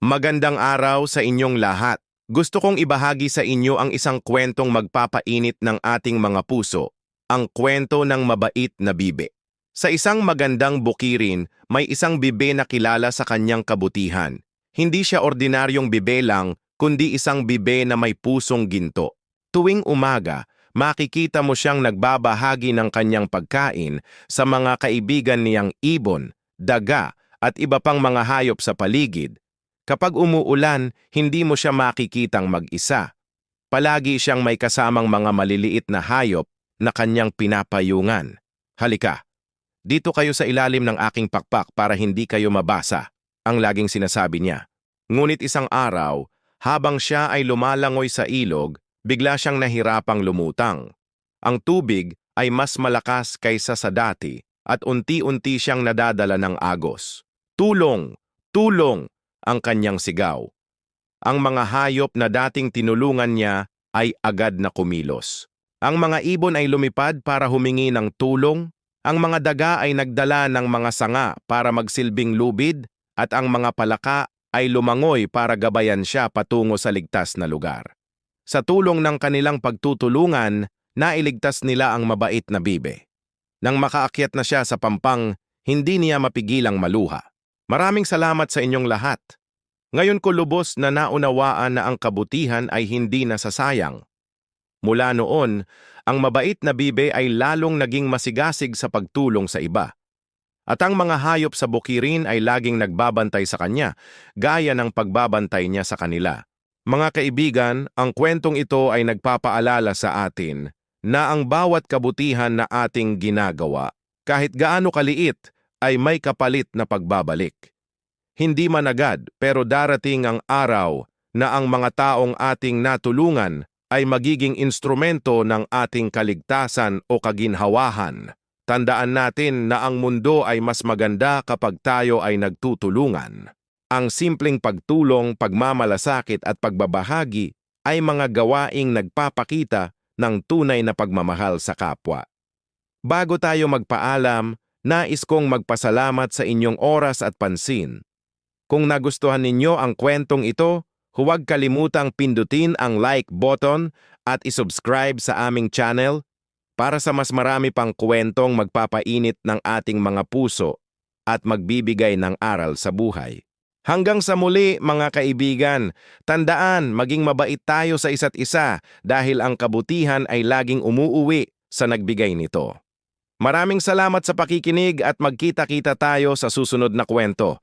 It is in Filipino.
Magandang araw sa inyong lahat. Gusto kong ibahagi sa inyo ang isang kwentong magpapainit ng ating mga puso, ang kwento ng mabait na bibe. Sa isang magandang bukirin, may isang bibe na kilala sa kanyang kabutihan. Hindi siya ordinaryong bibe lang, kundi isang bibe na may pusong ginto. Tuwing umaga, makikita mo siyang nagbabahagi ng kanyang pagkain sa mga kaibigan niyang ibon, daga, at iba pang mga hayop sa paligid. Kapag umuulan, hindi mo siya makikitang mag-isa. Palagi siyang may kasamang mga maliliit na hayop na kanyang pinapayungan. Halika, dito kayo sa ilalim ng aking pakpak para hindi kayo mabasa, ang laging sinasabi niya. Ngunit isang araw, habang siya ay lumalangoy sa ilog, bigla siyang nahirapang lumutang. Ang tubig ay mas malakas kaysa sa dati at unti-unti siyang nadadala ng agos. Tulong! Tulong! Ang kanyang sigaw. Ang mga hayop na dating tinulungan niya ay agad na kumilos. Ang mga ibon ay lumipad para humingi ng tulong, ang mga daga ay nagdala ng mga sanga para magsilbing lubid, at ang mga palaka ay lumangoy para gabayan siya patungo sa ligtas na lugar. Sa tulong ng kanilang pagtutulungan, nailigtas nila ang mabait na bibe. Nang makaakyat na siya sa pampang, hindi niya mapigilang maluha. Maraming salamat sa inyong lahat. Ngayon ko lubos na naunawaan na ang kabutihan ay hindi nasasayang. Mula noon, ang mabait na bibe ay lalong naging masigasig sa pagtulong sa iba. At ang mga hayop sa bukirin ay laging nagbabantay sa kanya, gaya ng pagbabantay niya sa kanila. Mga kaibigan, ang kwentong ito ay nagpapaalala sa atin na ang bawat kabutihan na ating ginagawa, kahit gaano kaliit, ay may kapalit na pagbabalik. Hindi man agad pero darating ang araw na ang mga taong ating natulungan ay magiging instrumento ng ating kaligtasan o kaginhawahan. Tandaan natin na ang mundo ay mas maganda kapag tayo ay nagtutulungan. Ang simpleng pagtulong, pagmamalasakit at pagbabahagi ay mga gawaing nagpapakita ng tunay na pagmamahal sa kapwa. Bago tayo magpaalam, nais kong magpasalamat sa inyong oras at pansin. Kung nagustuhan ninyo ang kwentong ito, huwag kalimutang pindutin ang like button at isubscribe sa aming channel para sa mas marami pang kwentong magpapainit ng ating mga puso at magbibigay ng aral sa buhay. Hanggang sa muli mga kaibigan, tandaan maging mabait tayo sa isa't isa dahil ang kabutihan ay laging umuuwi sa nagbigay nito. Maraming salamat sa pakikinig at magkita-kita tayo sa susunod na kwento.